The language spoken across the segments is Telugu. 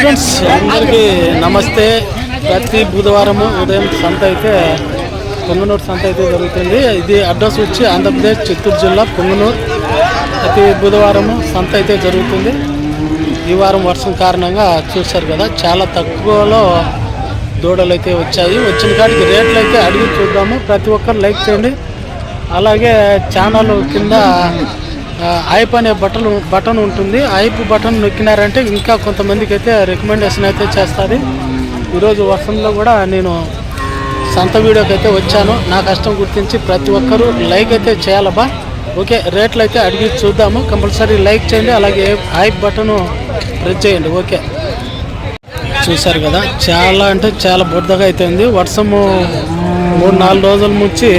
ఫ్రెండ్స్ అందరికీ నమస్తే. ప్రతి బుధవారము ఉదయం సంత అయితే పొంగనూరు సంత అయితే జరుగుతుంది. ఇది అడ్రస్ వచ్చి ఆంధ్రప్రదేశ్ చిత్తూరు జిల్లా పొంగనూరు. ప్రతి బుధవారము సంత అయితే జరుగుతుంది. ఈ వారం వర్షం కారణంగా చూశారు కదా చాలా తక్కువలో దూడలు అయితే వచ్చాయి. వచ్చిన కాడికి రేట్లు అయితే అడిగి చూద్దాము. ప్రతి ఒక్కరు లైక్ చేయండి. అలాగే ఛానల్ కింద ఐప్ అనే బటన్ బటన్ ఉంటుంది. ఐప్ బటన్ నొక్కినారంటే ఇంకా కొంతమందికి అయితే రికమెండేషన్ అయితే చేస్తుంది. ఈరోజు వర్షంలో కూడా నేను సొంత వీడియోకి అయితే వచ్చాను. నా కష్టం గుర్తించి ప్రతి ఒక్కరూ లైక్ అయితే చేయాలబ్బా. ఓకే రేట్లు అయితే అడిగి చూద్దాము. కంపల్సరీ లైక్ చేయండి. అలాగే ఐప్ బటను ప్రెస్ చేయండి. ఓకే. చూశారు కదా చాలా అంటే చాలా బురదగా అయితే ఉంది వర్షము మూడు నాలుగు రోజుల నుంచి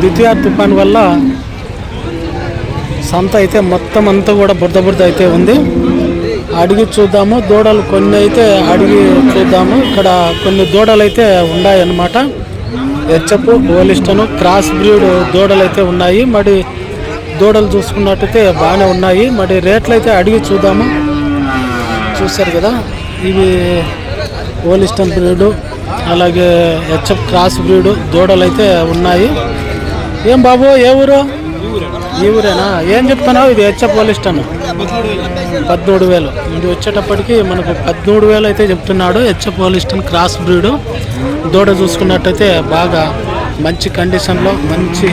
ద్వితీయ తుఫాన్ వల్ల సంత అయితే మొత్తం అంతా కూడా బురద బురద అయితే ఉంది. అడిగి చూద్దాము. దూడలు కొన్ని అయితే అడిగి చూద్దాము. ఇక్కడ కొన్ని దూడలు అయితే ఉన్నాయి అన్నమాట హెచ్చప్ ఓలిస్టను క్రాస్ బ్రీడ్ దూడలు అయితే ఉన్నాయి. మరి దూడలు చూసుకున్నట్టయితే బాగానే ఉన్నాయి. మరి రేట్లు అయితే అడిగి చూద్దాము. చూశారు కదా ఇవి ఓలిస్టన్ బ్రీడు అలాగే హెచ్ఎఫ్ క్రాస్ బ్రీడు దూడలు అయితే ఉన్నాయి. ఏం బాబు ఏ ఊరు? ఈ ఊరేనా? ఏం చెప్తున్నావు? ఇది హెచ్ఎఫ్ స్టేషన్. పదమూడు వేలు. ఇది వచ్చేటప్పటికి మనకు పదమూడు వేలు అయితే చెప్తున్నాడు హెచ్ఎఫ్ స్టేషన్ క్రాస్ బ్రీడు. దూడ చూసుకున్నట్టయితే బాగా మంచి కండిషన్లో మంచి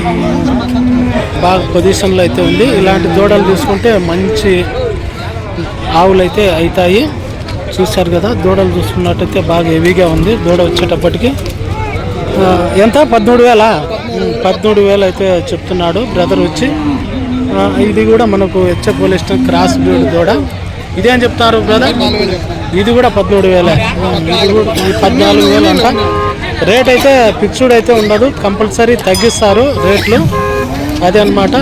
బాగా పొజిషన్లో అయితే ఉంది. ఇలాంటి దూడలు చూసుకుంటే మంచి ఆవులు అయితే అవుతాయి చూశారు కదా దూడలు చూసుకున్నట్టయితే బాగా హెవీగా ఉంది. దూడ వచ్చేటప్పటికి. ఎంత? పద్మూడు వేలా? పదమూడు వేలు అయితే చెప్తున్నాడు బ్రదర్ వచ్చి. ఇది కూడా మనకు హెచ్ఎఫ్ పోలీస్ క్రాస్ బ్రీడ్ దూడ. ఇదేం చెప్తారు బ్రదర్? ఇది కూడా పదమూడు వేలే. ఇది కూడా పద్నాలుగు వేలు అంట. రేట్ అయితే ఫిక్స్డ్ అయితే ఉండదు. కంపల్సరీ తగ్గిస్తారు రేట్లు. అదే అనమాట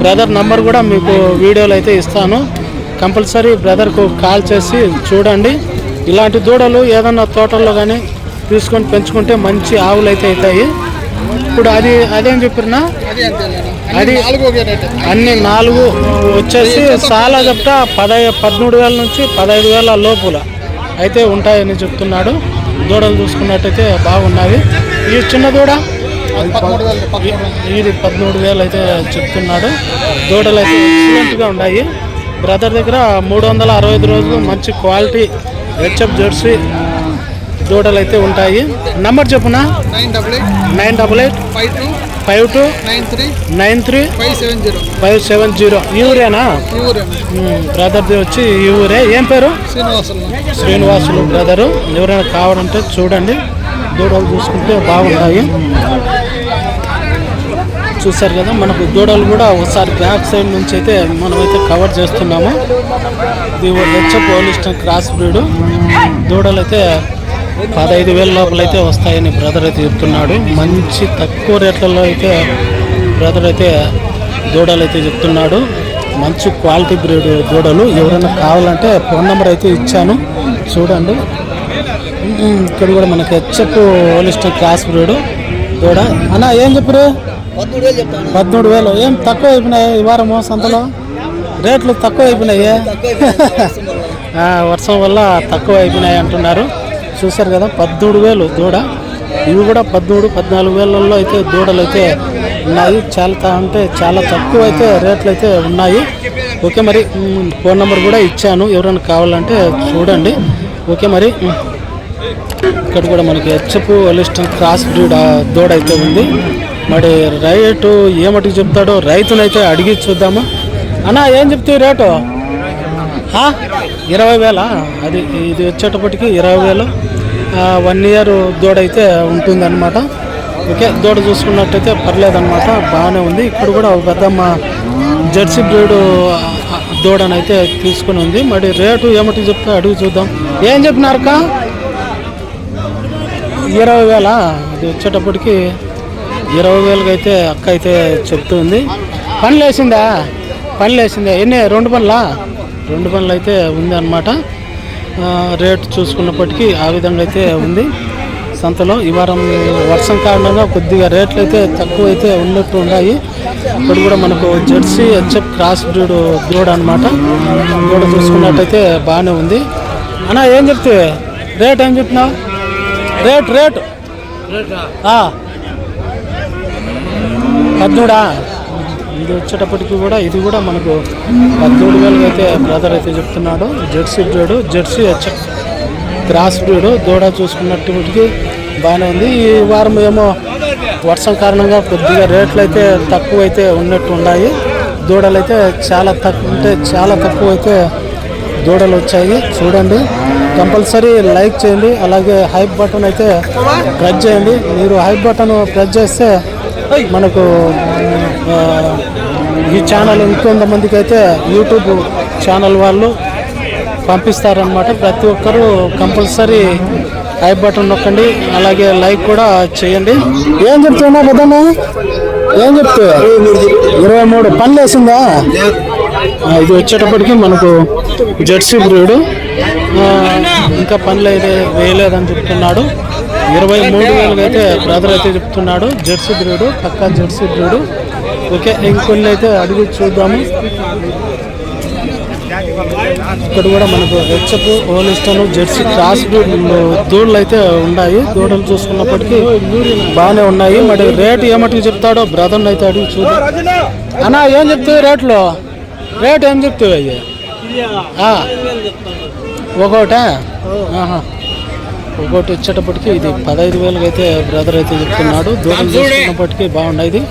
బ్రదర్ నంబర్ కూడా మీకు వీడియోలు అయితే ఇస్తాను. కంపల్సరీ బ్రదర్కు కాల్ చేసి చూడండి. ఇలాంటి దూడలు ఏదన్నా తోటల్లో కానీ తీసుకొని పెంచుకుంటే మంచి ఆవులు అయితే అవుతాయి. ఇప్పుడు అది అదేం చెప్పినా? అది అన్ని. నాలుగు వచ్చేసి చాలా చెప్తా పదై పదమూడు వేల నుంచి పదహైదు వేల లోపుల అయితే ఉంటాయని చెప్తున్నాడు. దూడలు చూసుకున్నట్టయితే బాగున్నవి ఈ చిన్న దూడ? ఇది పదమూడు వేలు అయితే చెప్తున్నాడు. దూడలు అయితే ఎక్సలెంట్గా ఉన్నాయి. బ్రదర్ దగ్గర మూడు వందల అరవై ఐదు రోజులు మంచి క్వాలిటీ హెచ్ఎఫ్ జెర్సీ దూడలు అయితే ఉంటాయి. Number చెప్పునా? Nine double eight. Five two. Nine three. Five seven zero. ఈ ఊరేనా? బ్రదర్ది వచ్చి ఈ ఊరే. ఏం పేరు? శ్రీనివాసులు శ్రీనివాసులు బ్రదరు ఎవరైనా కావాలంటే చూడండి. దూడలు చూసుకుంటే బాగుంటాయి. చూసారు కదా మనకు దూడలు కూడా ఒకసారి బ్యాక్ సైడ్ నుంచి అయితే మనమైతే కవర్ చేస్తున్నాము. ఇది లెచ్చ పోలిస్టన్ క్రాస్ బ్రీడ్. దూడలు అయితే పదహైదు వేల లోపలైతే వస్తాయని బ్రదర్ అయితే చెప్తున్నాడు. మంచి తక్కువ రేట్లలో అయితే బ్రదర్ అయితే దూడలు అయితే చెప్తున్నాడు. మంచి క్వాలిటీ బ్రీడ్ దూడలు. ఎవరైనా కావాలంటే ఫోన్ నెంబర్ అయితే ఇచ్చాను. చూడండి. ఇక్కడ కూడా మనకి హెచ్ఎఫ్ ఓలిస్టర్ క్లాస్ బ్రీడ్ దూడ. అన్న ఏం చెప్పారు పదమూడు వేలు. ఏం తక్కువ అయిపోయినాయి ఈ వారము సంతలో? రేట్లు తక్కువ అయిపోయినాయి. వర్షం వల్ల తక్కువ అయిపోయినాయి అంటున్నారు. చూశారు కదా పద్మూడు వేలు దూడ. ఇవి కూడా పద్మూడు పద్నాలుగు వేలలో అయితే దూడలు అయితే ఉన్నాయి. చాలా అంటే చాలా తక్కువ అయితే రేట్లు అయితే ఉన్నాయి. ఓకే మరి ఫోన్ నెంబర్ కూడా ఇచ్చాను. ఎవరైనా కావాలంటే చూడండి. ఓకే మరి. ఇక్కడ కూడా మనకి హెచ్ఎఫ్ ఒలిస్టన్ క్రాస్ బ్రీడ్ దూడ అయితే ఉంది. మరి రేటు ఏమటికి చెప్తాడో రైతునైతే అడిగి చూద్దాము. అన్న ఏం చెప్తావు రేటు? ఇరవై వేల? అది ఇది వచ్చేటప్పటికి ఇరవై వేలు. వన్ ఇయర్ దూడ అయితే ఉంటుందన్నమాట. ఓకే దూడ చూసుకున్నట్టయితే పర్లేదన్నమాట బాగానే ఉంది. ఇక్కడ కూడా ఒక పెద్దమ్మ జెర్సీ బ్రీడ్ దూడనైతే తీసుకుని ఉంది. మరి రేటు ఏమిటి చెప్తే అడుగు చూద్దాం. ఏం చెప్పినారక్క ఇరవై వేల? అది వచ్చేటప్పటికి ఇరవై వేలకి అయితే అక్క అయితే చెప్తుంది. పనులు వేసిందా? పనులు వేసిందా? ఎన్ని? రెండు పనులా? రెండు పనులు అయితే ఉంది అనమాట రేట్ చూసుకున్నప్పటికీ ఆ విధంగా అయితే ఉంది. సంతలో ఈ వారం వర్షం కారణంగా కొద్దిగా రేట్లు అయితే తక్కువ అయితే ఉన్నట్టు ఉన్నాయి. ఇప్పుడు కూడా మనకు జెర్సీ హెచ్ఎఫ్ క్రాస్ బ్రీడ్ దూడ అనమాట దూడ చూసుకున్నట్టయితే బాగానే ఉంది. అన్నా ఏం చెప్తే? రేట్ ఏం చెప్తున్నావు రేట్ రేట్. ఆ. ఇది వచ్చేటప్పటికి కూడా ఇది కూడా మనకు పద్దెనిమిది వేలకి అయితే బ్రదర్ అయితే చెప్తున్నాడు. జెర్సీ బ్రీడ్ జెర్సీ వచ్చ క్రాస్ బ్రీడు దూడ చూసుకున్నప్పటికి బాగానే ఉంది. ఈ వారం ఏమో వర్షం కారణంగా కొద్దిగా రేట్లు అయితే తక్కువ అయితే ఉన్నట్టు ఉన్నాయి. దూడలు అయితే చాలా తక్కువ అంటే చాలా తక్కువ అయితే దూడలు వచ్చాయి. చూడండి. కంపల్సరీ లైక్ చేయండి. అలాగే హైప్ బటన్ అయితే ప్రెస్ చేయండి. మీరు హైప్ బటన్ ప్రెస్ చేస్తే మనకు ఈ ఛానల్ ఇంకొంతమందికి అయితే యూట్యూబ్ ఛానల్ వాళ్ళు పంపిస్తారనమాట ప్రతి ఒక్కరూ కంపల్సరీ హైప్ బటన్ నొక్కండి అలాగే లైక్ కూడా చేయండి. ఏం చెప్తున్నా పెద్దమ్మ ఏం చెప్తే? ఇరవై మూడు పనులు వేసిందా? ఇది వచ్చేటప్పటికి మనకు జెర్సీ బ్రీడ్ ఇంకా పనులు అయితే వేయలేదని చెప్తున్నాడు. ఇరవై మూడు వేలుగా అయితే బ్రదర్ అయితే చెప్తున్నాడు జెర్సీ బ్రీడ్ పక్కా జెర్సీ బ్రీడ్. ఓకే ఇంకొన్ని అయితే అడిగి చూద్దాము. ఇక్కడ కూడా మనకు హెచ్చపు ఓలిస్టన్ జెర్సీ క్రాస్ దూడలు అయితే ఉన్నాయి. దూడలు చూసుకున్నప్పటికీ బాగానే ఉన్నాయి. మరి రేటు ఏమటికి చెప్తాడో బ్రదర్ని అయితే అడిగి చూద్దాం. అన్నా ఏం చెప్తావు రేట్లు? రేట్ ఏం చెప్తావు అయ్యి? ఆ. ఒకటి? వచ్చేటప్పటికి ఇది పదహైదు వేలకైతే అయితే బ్రదర్ అయితే చెప్తున్నాడు. దూరం చూసుకున్నప్పటికీ బాగున్నాయి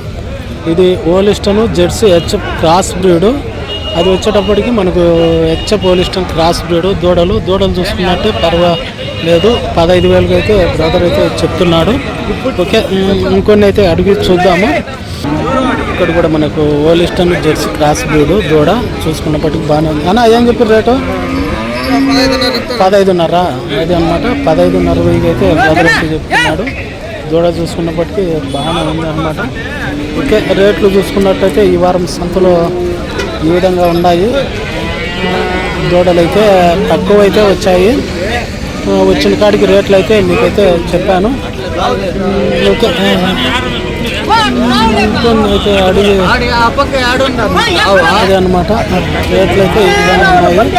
ఇది Holstein jersey HF cross breed. అది వచ్చేటప్పటికి మనకు హెచ్ఎఫ్ ఓలిస్టన్ క్రాస్ బ్రీడ్ దూడలు. దూడలు చూసుకున్నట్టే పర్వాలేదు. పదహైదు వేలకి అయితే బ్రదర్ అయితే చెప్తున్నాడు. ఓకే ఇంకొన్ని అయితే అడిగి చూద్దాము. ఇక్కడ కూడా మనకు ఓలిస్టన్ జెర్సీ క్రాస్ బ్రీడ్ దూడ చూసుకున్నప్పటికి బాగానే ఉంది. అన్న ఏం చెప్పారు రేటు? పదహైదున్నర. అది అనమాట పదహైదున్నర వెయ్యి అయితే బ్రదర్ అయితే చెప్తున్నాడు. దూడ చూసుకున్నప్పటికీ బాగానే ఉంది అనమాట ఓకే రేట్లు చూసుకున్నట్టయితే ఈ వారం సంతలో ఈ విధంగా ఉన్నాయి. దూడలు అయితే తక్కువ అయితే వచ్చాయి వచ్చిన కాడికి రేట్లు అయితే మీకైతే చెప్పాను. ఓకే. అయితే అడిగి అదే అనమాట రేట్లు అయితే ఈ విధంగా ఉన్నాయి.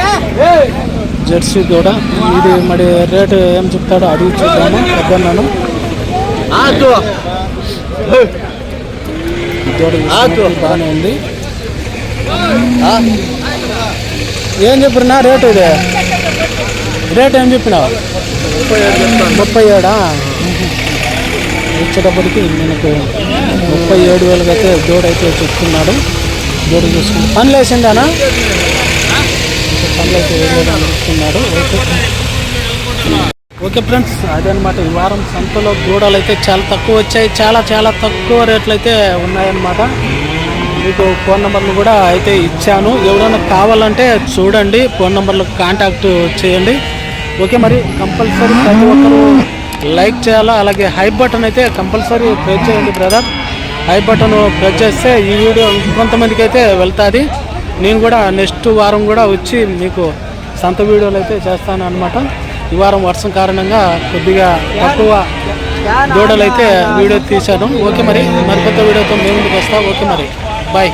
జెర్సీ దూడ ఇది మరి రేటు ఏం చెప్తాడో అడిగి చూద్దాము. పెద్దన్నాను బాగానే ఉంది. ఏం చెప్పినా? రేటు ఇది. రేట్ ఏం చెప్పినావు? ముప్పై ఏడా వచ్చేటప్పటికి మనకు ముప్పై ఏడు వేలకి అయితే దూడ అయితే చెప్తున్నాడు. దూడ చూసుకుని. పనులు వేసిందానా పనులు అయితే చెప్తున్నాడు. ఓకే. ఓకే ఫ్రెండ్స్ అదనమాట. ఈ వారం సంతలో గూడలు అయితే చాలా తక్కువ వచ్చాయి. చాలా చాలా తక్కువ రేట్లు అయితే ఉన్నాయన్నమాట. మీకు ఫోన్ నెంబర్లు కూడా అయితే ఇచ్చాను. ఎవరైనా కావాలంటే చూడండి. ఫోన్ నెంబర్లకు కాంటాక్ట్ చేయండి. ఓకే మరి కంపల్సరీ ప్రతి ఒక్కరు లైక్ చేయాలా? అలాగే హై బటన్ అయితే కంపల్సరీ ప్రెస్ చేయండి బ్రదర్. హై బటన్ ప్రెస్ చేస్తే ఈ వీడియో ఇంకొంతమందికి అయితే వెళ్తుంది. నేను కూడా నెక్స్ట్ వారం కూడా వచ్చి మీకు సంత వీడియోలు అయితే చేస్తాను అనమాట ఈ వారం వర్షం కారణంగా కొద్దిగా తక్కువ దూడలైతే వీడియో తీశాను. ఓకే మరి మరికొత్త వీడియోతో మేము ముందుకు వస్తాం. ఓకే మరి బాయ్.